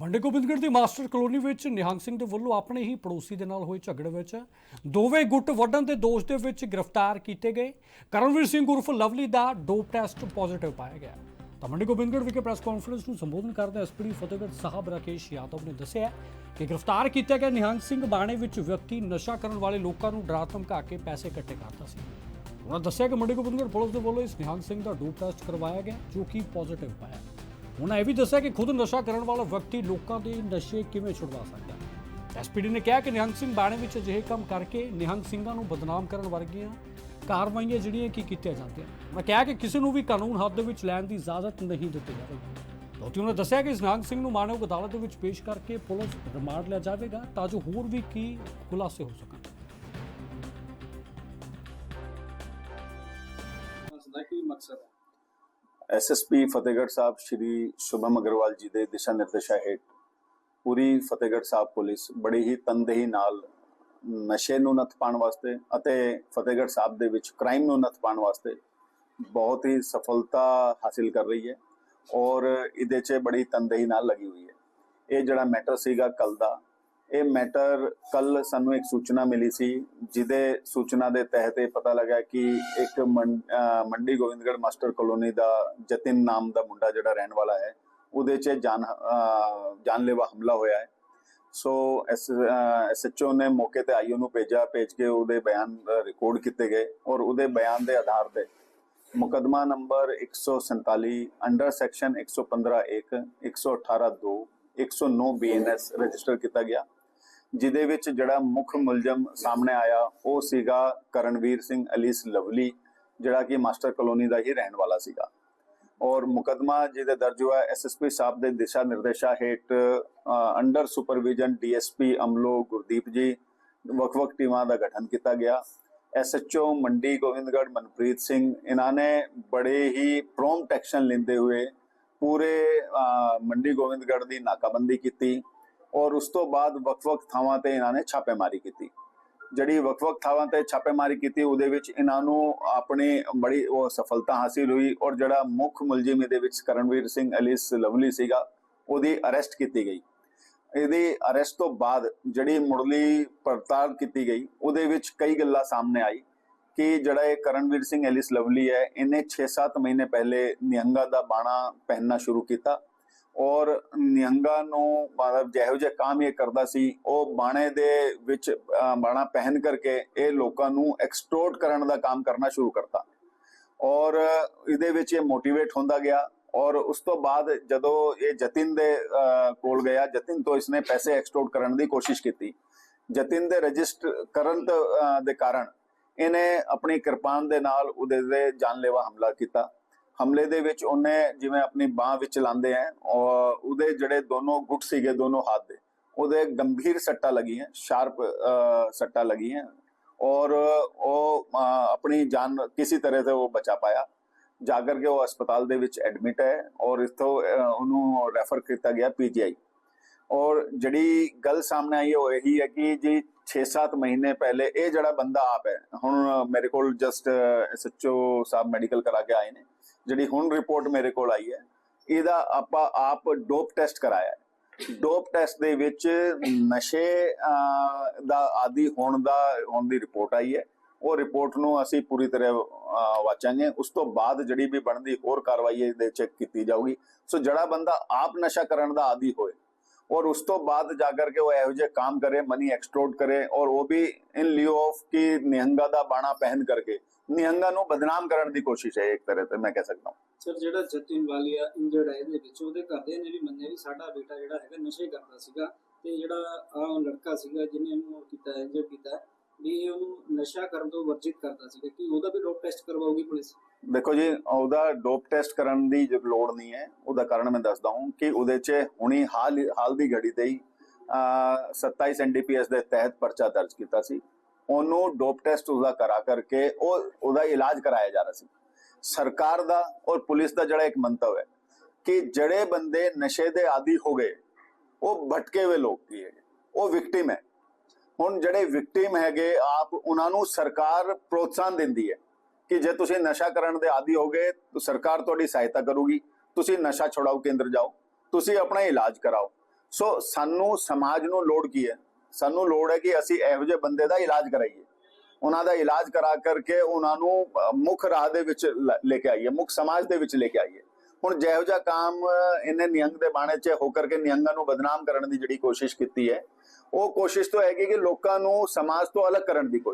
ਮੰਡੀ ਗੋਬਿੰਦਗੜ੍ਹ ਦੀ Master Colony ਵਿੱਚ ਨਿਹੰਗ ਸਿੰਘ ਦੇ ਵੱਲੋਂ ਆਪਣੇ ਹੀ ਪੜੋਸੀ ਦੇ ਨਾਲ ਹੋਏ ਝਗੜੇ ਵਿੱਚ ਦੋਵੇਂ ਗੁੱਟ ਵੱਢਣ ਦੇ ਦੋਸ਼ ਦੇ ਵਿੱਚ ਗ੍ਰਿਫਤਾਰ ਕੀਤੇ ਗਏ। ਕਰਨਵੀਰ ਸਿੰਘ ਉਰਫ ਲਵਲੀ ਦਾ ਡੋਪ ਟੈਸਟ ਪੋਜ਼ਿਟਿਵ ਪਾਇਆ ਗਿਆ। ਤਾਂ ਮੰਡੀ ਗੋਬਿੰਦਗੜ੍ਹ ਵਿਖੇ ਪ੍ਰੈਸ ਕਾਨਫਰੰਸ ਨੂੰ ਸੰਬੋਧਨ ਕਰਦੇ ਐਸਪੀਡੀ ਫਤਿਹਗੜ੍ਹ ਸਾਹਿਬ ਰਾਕੇਸ਼ ਯਾਦਵ ਨੇ ਦੱਸਿਆ ਕਿ ਗ੍ਰਿਫਤਾਰ ਕੀਤਾ ਗਿਆ ਨਿਹੰਗ ਸਿੰਘ ਬਾਣੇ ਵਿੱਚ ਵਿਅਕਤੀ ਨਸ਼ਾ ਕਰਨ ਵਾਲੇ ਲੋਕਾਂ ਨੂੰ ਡਰਾ ਧਮਕਾ ਕੇ ਪੈਸੇ ਇਕੱਠੇ ਕਰਦਾ ਸੀ। ਉਹਨਾਂ ਦੱਸਿਆ ਕਿ ਮੰਡੀ ਗੋਬਿੰਦਗੜ੍ਹ ਪੁਲਿਸ ਦੇ ਵੱਲੋਂ ਇਸ ਨਿਹੰਗ ਸਿੰਘ ਦਾ ਡੋਪ ਟੈਸਟ ਕਰਵਾਇਆ ਗਿਆ, ਜੋ ਕਿ ਪੋਜ਼ਿਟਿਵ ਪਾਇਆ ਉਹਨਾਂ ਇਹ ਵੀ ਦੱਸਿਆ ਕਿ ਖੁਦ ਨਸ਼ਾ ਕਰਨ ਵਾਲਾ ਵਿਅਕਤੀ ਲੋਕਾਂ ਦੇ ਨਸ਼ੇ ਕਿਵੇਂ ਛੁਡਵਾ ਸਕਦਾ ਹੈ। ਐਸਪੀਡੀ ਨੇ ਕਿਹਾ ਕਿ ਨਿਹੰਗ ਸਿੰਘ ਬਾਣੇ ਵਿੱਚ ਅਜਿਹੇ ਕੰਮ ਕਰਕੇ ਨਿਹੰਗ ਸਿੰਘਾਂ ਨੂੰ ਬਦਨਾਮ ਕਰਨ ਵਰਗੀਆਂ ਕਾਰਵਾਈਆਂ ਜਿਹੜੀਆਂ ਕੀ ਕੀਤੀਆਂ ਜਾਂਦੀਆਂ ਮੈਂ ਕਿਹਾ ਕਿ ਕਿਸੇ ਨੂੰ ਵੀ ਕਾਨੂੰਨ ਹੱਥ ਦੇ ਵਿੱਚ ਲੈਣ ਦੀ ਇਜਾਜ਼ਤ ਨਹੀਂ ਦਿੱਤੀ ਜਾਵੇਗੀ। ਦੋਤੀ ਉਹਨਾਂ ਦੱਸਿਆ ਕਿ ਇਸ ਨਿਹੰਗ ਸਿੰਘ ਨੂੰ ਮਾਨਵ ਅਦਾਲਤ ਦੇ ਵਿੱਚ ਪੇਸ਼ ਕਰਕੇ ਪੁਲਿਸ ਰਿਮਾਂਡ ਲਿਆ ਜਾਵੇਗਾ ਤਾਂ ਜੋ ਹੋਰ ਵੀ ਕੀ ਖੁਲਾਸੇ ਹੋ ਸਕਣ। ਦਾ ਕੀ ਮਕਸਦ ਹੈ? ਐਸਐਸਪੀ ਫਤਿਹਗੜ੍ਹ ਸਾਹਿਬ ਸ਼੍ਰੀ ਸ਼ੁਭਮ ਅਗਰਵਾਲ ਜੀ ਦੇ ਦਿਸ਼ਾ ਨਿਰਦੇਸ਼ਾਂ ਹੇਠ ਪੂਰੀ ਫਤਿਹਗੜ੍ਹ ਸਾਹਿਬ ਪੁਲਿਸ ਬੜੀ ਹੀ ਤਨਦੇਹੀ ਨਾਲ ਨਸ਼ੇ ਨੂੰ ਨੱਥ ਪਾਉਣ ਵਾਸਤੇ ਅਤੇ ਫਤਿਹਗੜ੍ਹ ਸਾਹਿਬ ਦੇ ਵਿੱਚ ਕ੍ਰਾਈਮ ਨੂੰ ਨੱਥ ਪਾਉਣ ਵਾਸਤੇ ਬਹੁਤ ਹੀ ਸਫਲਤਾ ਹਾਸਿਲ ਕਰ ਰਹੀ ਹੈ ਔਰ ਇਹਦੇ 'ਚ ਬੜੀ ਤਨਦੇਹੀ ਨਾਲ ਲੱਗੀ ਹੋਈ ਹੈ। ਇਹ ਜਿਹੜਾ ਮੈਟਰ ਸੀਗਾ ਕੱਲ ਦਾ ਇਹ ਮੈਟਰ ਕੱਲ ਸਾਨੂੰ ਇੱਕ ਸੂਚਨਾ ਮਿਲੀ ਸੀ, ਜਿਹਦੇ ਸੂਚਨਾ ਦੇ ਤਹਿਤ ਇਹ ਪਤਾ ਲੱਗਾ ਕਿ ਇੱਕ ਮੰਡੀ ਗੋਬਿੰਦਗੜ੍ਹ ਮਾਸਟਰ ਕਲੋਨੀ ਦਾ ਜਤਿਨ ਨਾਮ ਦਾ ਮੁੰਡਾ ਜਿਹੜਾ ਰਹਿਣ ਵਾਲਾ ਹੈ, ਉਹਦੇ 'ਚ ਜਾਨ ਜਾਨਲੇਵਾ ਹਮਲਾ ਹੋਇਆ ਹੈ। ਸੋ ਐਸ ਐਸਐਚਓ ਨੇ ਮੌਕੇ ਤੇ ਆਈਓ ਨੂੰ ਭੇਜਿਆ, ਭੇਜ ਕੇ ਉਹਦੇ ਬਿਆਨ ਰਿਕਾਰਡ ਕੀਤੇ ਗਏ ਔਰ ਉਹਦੇ ਬਿਆਨ ਦੇ ਆਧਾਰ ਤੇ ਮੁਕਦਮਾ number 147 under section 115 1 118 2 109 BNS register ਕੀਤਾ ਗਿਆ। ਜਿਹਦੇ ਵਿੱਚ ਜਿਹੜਾ ਮੁੱਖ ਮੁਲਜ਼ਮ ਸਾਹਮਣੇ ਆਇਆ, ਉਹ ਸੀਗਾ ਕਰਨਵੀਰ ਸਿੰਘ ਅਲੀਸ ਲਵਲੀ, ਜਿਹੜਾ ਕਿ ਮਾਸਟਰ ਕਲੋਨੀ ਦਾ ਹੀ ਰਹਿਣ ਵਾਲਾ ਸੀਗਾ। ਔਰ ਮੁਕਦਮਾ ਜਿਹਦੇ ਦਰਜ ਹੋਇਆ ਐਸਐਸਪੀ ਸਾਹਿਬ ਦੇ ਦਿਸ਼ਾ ਨਿਰਦੇਸ਼ਾਂ ਹੇਠ under supervision DSP Amloh Gurdeep ji, ਵੱਖ-ਵੱਖ ਟੀਮਾਂ ਦਾ ਗਠਨ ਕੀਤਾ ਗਿਆ। ਐਸਐਚਓ ਮੰਡੀ ਗੋਬਿੰਦਗੜ੍ਹ ਮਨਪ੍ਰੀਤ ਸਿੰਘ, ਇਹਨਾਂ ਨੇ ਬੜੇ ਹੀ ਪ੍ਰੋਮਟ ਐਕਸ਼ਨ ਲੈਂਦੇ ਹੋਏ ਪੂਰੇ ਮੰਡੀ ਗੋਬਿੰਦਗੜ੍ਹ ਦੀ ਨਾਕਾਬੰਦੀ ਕੀਤੀ। ਔਰ ਉਸ ਤੋਂ ਬਾਅਦ ਵੱਖ-ਵੱਖ ਥਾਵਾਂ ਤੇ ਇਹਨਾਂ ਨੇ ਛਾਪੇਮਾਰੀ ਕੀਤੀ। ਜਿਹੜੀ ਵੱਖ-ਵੱਖ ਥਾਵਾਂ ਤੇ ਛਾਪੇਮਾਰੀ ਕੀਤੀ, ਉਹਦੇ ਵਿੱਚ ਇਹਨਾਂ ਨੂੰ ਆਪਣੀ ਬੜੀ ਉਹ ਸਫਲਤਾ ਹਾਸਿਲ ਹੋਈ ਔਰ ਜਿਹੜਾ ਮੁੱਖ ਮੁਲਜ਼ਮ ਇਹਦੇ ਵਿੱਚ ਕਰਨਵੀਰ ਸਿੰਘ, ਅਲੀਸ ਲਵਲੀ ਸੀਗਾ, ਉਹਦੀ ਅਰੈਸਟ ਕੀਤੀ ਗਈ। ਇਹਦੀ ਅਰੈਸਟ ਤੋਂ ਬਾਅਦ ਜਿਹੜੀ ਮੁਰਲੀ ਪੜਤਾਲ ਕੀਤੀ ਗਈ, ਉਹਦੇ ਵਿੱਚ ਕਈ ਗੱਲਾਂ ਸਾਹਮਣੇ ਆਈ ਕਿ ਜਿਹੜਾ ਇਹ ਕਰਨਵੀਰ ਸਿੰਘ ਐਲਿਸ ਲਵਲੀ ਹੈ, ਇਹਨੇ 6-7 ਮਹੀਨੇ ਪਹਿਲੇ ਨਿਹੰਗਾ ਦਾ ਬਾਣਾ ਪਹਿਨਣਾ ਸ਼ੁਰੂ ਕੀਤਾ ਔਰ ਨਿਹੰਗਾ ਨੂੰ ਮਤਲਬ ਜਿਹੋ ਜਿਹਾ ਕੰਮ ਇਹ ਕਰਦਾ ਸੀ, ਉਹ ਬਾਣੇ ਦੇ ਵਿੱਚ ਬਾਣਾ ਪਹਿਨ ਕਰਕੇ ਇਹ ਲੋਕਾਂ ਨੂੰ ਐਕਸਟੋਰਟ ਕਰਨ ਦਾ ਕੰਮ ਕਰਨਾ ਸ਼ੁਰੂ ਕਰਤਾ। ਔਰ ਇਹਦੇ ਵਿੱਚ ਇਹ ਮੋਟੀਵੇਟ ਹੁੰਦਾ ਗਿਆ ਔਰ ਉਸ ਤੋਂ ਬਾਅਦ ਜਦੋਂ ਇਹ ਜਤਿਨ ਦੇ ਕੋਲ ਗਿਆ, ਜਤਿਨ ਤੋਂ ਇਸਨੇ ਪੈਸੇ ਐਕਸਟੋਰਟ ਕਰਨ ਦੀ ਕੋਸ਼ਿਸ਼ ਕੀਤੀ। ਜਤਿਨ ਦੇ ਰਜਿਸਟਰ ਕਰਨ ਦੇ ਕਾਰਨ ਇਹਨੇ ਆਪਣੀ ਕਿਰਪਾਨ ਦੇ ਨਾਲ ਉਹਦੇ ਤੇ ਜਾਨਲੇਵਾ ਹਮਲਾ ਕੀਤਾ। ਹਮਲੇ ਦੇ ਵਿੱਚ ਉਹਨੇ ਜਿਵੇਂ ਆਪਣੀ ਬਾਹ ਵਿੱਚ ਲਾਂਦੇ ਆ ਔਰ ਉਹਦੇ ਜਿਹੜੇ ਦੋਨੋਂ ਗੁੱਟ ਸੀਗੇ, ਦੋਨੋਂ ਹੱਥ ਦੇ, ਉਹਦੇ ਗੰਭੀਰ ਸੱਟਾਂ ਲੱਗੀਆਂ, ਸ਼ਾਰਪ ਸੱਟਾਂ ਲੱਗੀਆਂ ਔਰ ਉਹ ਆਪਣੀ ਜਾਨ ਕਿਸੇ ਤਰ੍ਹਾਂ ਤੇ ਉਹ ਬਚਾ ਪਾਇਆ। ਜਾ ਕਰਕੇ ਉਹ ਹਸਪਤਾਲ ਦੇ ਵਿੱਚ ਐਡਮਿਟ ਹੈ ਔਰ ਇਸ ਉਹਨੂੰ ਰੈਫਰ ਕੀਤਾ ਗਿਆ ਪੀਜੀਆਈ ਔਰ ਜਿਹੜੀ ਗੱਲ ਸਾਹਮਣੇ ਆਈ ਉਹ ਇਹੀ ਹੈ ਕਿ ਜੀ 6-7 ਮਹੀਨੇ ਪਹਿਲੇ ਇਹ ਜਿਹੜਾ ਬੰਦਾ ਆਪ ਹੈ, ਹੁਣ ਮੇਰੇ ਕੋਲ ਜਸਟ ਐਸਐਚਓ ਸਾਹਿਬ ਮੈਡੀਕਲ ਕਰਾ ਕੇ ਆਏ ਨੇ ਜਿਹੜੀ ਹੁਣ ਰਿਪੋਰਟ ਮੇਰੇ ਕੋਲ ਆਈ ਹੈ, ਇਹਦਾ ਆਪਾਂ ਆਪ ਡੋਪ ਟੈਸਟ ਕਰਾਇਆ ਡੋਪ ਟੈਸਟ ਦੇ ਵਿੱਚ ਨਸ਼ੇ ਦਾ ਆਦੀ ਹੋਣ ਦਾ, ਹੋਣ ਦੀ ਰਿਪੋਰਟ ਆਈ ਹੈ। ਉਹ ਰਿਪੋਰਟ ਨੂੰ ਅਸੀਂ ਪੂਰੀ ਤਰ੍ਹਾਂ ਵਾਚਾਂਗੇ। ਉਸ ਤੋਂ ਬਾਅਦ ਜਿਹੜੀ ਵੀ ਬਣਦੀ ਹੋਰ ਕਾਰਵਾਈ ਇਹਦੇ ਚੈੱਕ ਕੀਤੀ ਜਾਊਗੀ। ਸੋ ਜਿਹੜਾ ਬੰਦਾ ਆਪ ਨਸ਼ਾ ਕਰਨ ਦਾ ਆਦੀ ਹੋਏ ਔਰ ਉਸ ਤੋਂ ਬਾਅਦ ਜਾ ਕਰਕੇ ਉਹ ਇਹੋ ਜਿਹੇ ਕੰਮ ਕਰੇ ਮਨੀ ਐਕਸਟੋਰਟ ਕਰੇ ਔਰ ਉਹ ਵੀ ਇਨ ਲਿਓ ਆਫ ਕਿ ਨਿਹੰਗਾ ਦਾ ਬਾਣਾ ਪਹਿਨ ਕਰਕੇ, ਨਿਹੰਗਾ ਨੂੰ ਬਦਨਾਮ ਕਰਨ ਦੀ ਕੋਸ਼ਿਸ਼ ਹੈ ਇੱਕ ਤਰ੍ਹਾਂ ਤੇ ਮੈਂ ਕਹਿ ਸਕਦਾ ਹਾਂ। ਸਰ ਜਿਹੜਾ ਜਤਿਨ ਵਾਲੀਆ ਇੰਜਰਡ ਹੈ ਇਹਦੇ ਵਿੱਚ, ਉਹਦੇ ਘਰਦਿਆਂ ਨੇ ਵੀ ਮੰਨਿਆ ਵੀ ਸਾਡਾ ਬੇਟਾ ਜਿਹੜਾ ਹੈਗਾ ਨਸ਼ੇ ਕਰਦਾ ਸੀਗਾ ਤੇ ਜਿਹੜਾ ਆ ਲੜਕਾ ਸੀਗਾ ਜਿਹਨੇ ਇਹਨੂੰ ਕੀਤਾ ਇੰਜਰਡ ਕੀਤਾ ਵੀ ਇਹ ਉਹਨੂੰ ਨਸ਼ਾ ਕਰਨ ਤੋਂ ਵਰਜਿਤ ਕਰਦਾ ਸੀਗਾ, ਕਿ ਉਹਦਾ ਵੀ ਡੋਪ ਟੈਸਟ ਕਰਵਾਉਗੀ ਪੁਲਿਸ? ਦੇਖੋ ਜੀ, ਉਹਦਾ ਡੋਪ ਟੈਸਟ ਕਰਨ ਦੀ ਜੋ ਲੋੜ ਨਹੀਂ ਹੈ, ਉਹਦਾ ਕਾਰਨ ਮੈਂ ਦੱਸਦਾ ਹਾਂ ਕਿ ਉਹਦੇ 'ਚ ਹੁਣੀ ਹਾਲ ਹਾਲ ਦੀ ਘੜੀ ਤੇ ਹੀ 27 ਐਨਡੀਪੀਐਸ ਦੇ ਤਹਿਤ ਪਰਚਾ ਦਰਜ ਕੀਤਾ ਸੀ। ਉਹਨੂੰ ਡੋਪ ਟੈਸਟ ਉਹਦਾ ਕਰਾ ਕਰਕੇ ਉਹ, ਉਹਦਾ ਇਲਾਜ ਕਰਾਇਆ ਜਾ ਰਿਹਾ ਸੀ। ਸਰਕਾਰ ਦਾ ਔਰ ਪੁਲਿਸ ਦਾ ਜਿਹੜਾ ਇੱਕ ਮੰਤਵ ਹੈ ਕਿ ਜਿਹੜੇ ਬੰਦੇ ਨਸ਼ੇ ਦੇ ਆਦੀ ਹੋ ਗਏ, ਉਹ ਭਟਕੇ ਹੋਏ ਲੋਕ ਕੀ ਹੈਗੇ, ਉਹ ਵਿਕਟਿਮ ਹੈ। ਹੁਣ ਜਿਹੜੇ ਵਿਕਟਿਮ ਹੈਗੇ, ਆਪ ਉਹਨਾਂ ਨੂੰ ਸਰਕਾਰ ਪ੍ਰੋਤਸਾਹਨ ਦਿੰਦੀ ਹੈ ਕਿ ਜੇ ਤੁਸੀਂ ਨਸ਼ਾ ਕਰਨ ਦੇ ਆਦੀ ਹੋਗੇ, ਤਾਂ ਸਰਕਾਰ ਤੁਹਾਡੀ ਸਹਾਇਤਾ ਕਰੂਗੀ। ਤੁਸੀਂ ਨਸ਼ਾ ਛੁਡਾਓ, ਕੇਂਦਰ ਜਾਓ। ਤੁਸੀਂ ਆਪਣਾ ਇਲਾਜ ਕਰਾਓ। ਸੋ ਸਾਨੂੰ ਸਮਾਜ ਨੂੰ ਲੋੜ ਕੀ ਹੈ? ਸਾਨੂੰ ਲੋੜ ਹੈ ਕਿ ਅਸੀਂ ਇਹੋ ਜਿਹੇ ਬੰਦੇ ਦਾ ਇਲਾਜ ਕਰਾਈਏ। ਉਹਨਾਂ ਦਾ ਇਲਾਜ ਕਰਾ ਕਰਕੇ ਉਹਨਾਂ ਨੂੰ ਮੁੱਖ ਰਾਹ ਦੇ ਵਿੱਚ ਲੈ ਕੇ ਆਈਏ, ਮੁੱਖ ਸਮਾਜ ਦੇ ਵਿੱਚ ਲੈ ਕੇ ਆਈਏ। ਹੁਣ ਜਿਹੋ ਜਿਹਾ ਕੰਮ ਇਹਨੇ ਨਿਹੰਗ ਦੇ ਬਾਣੇ 'ਚ ਹੋ ਕਰਕੇ ਨਿਹੰਗਾਂ ਨੂੰ ਬਦਨਾਮ ਕਰਨ ਦੀ ਜਿਹੜੀ ਕੋਸ਼ਿਸ਼ ਕੀਤੀ ਹੈ, ਉਹ ਕੋਸ਼ਿਸ਼ ਤੋਂ ਹੈਗੀ ਕਿ ਲੋਕਾਂ ਨੂੰ ਸਮਾਜ ਤੋਂ ਅਲੱਗ ਕਰਨ ਦੀ ਕੋਸ਼ਿਸ਼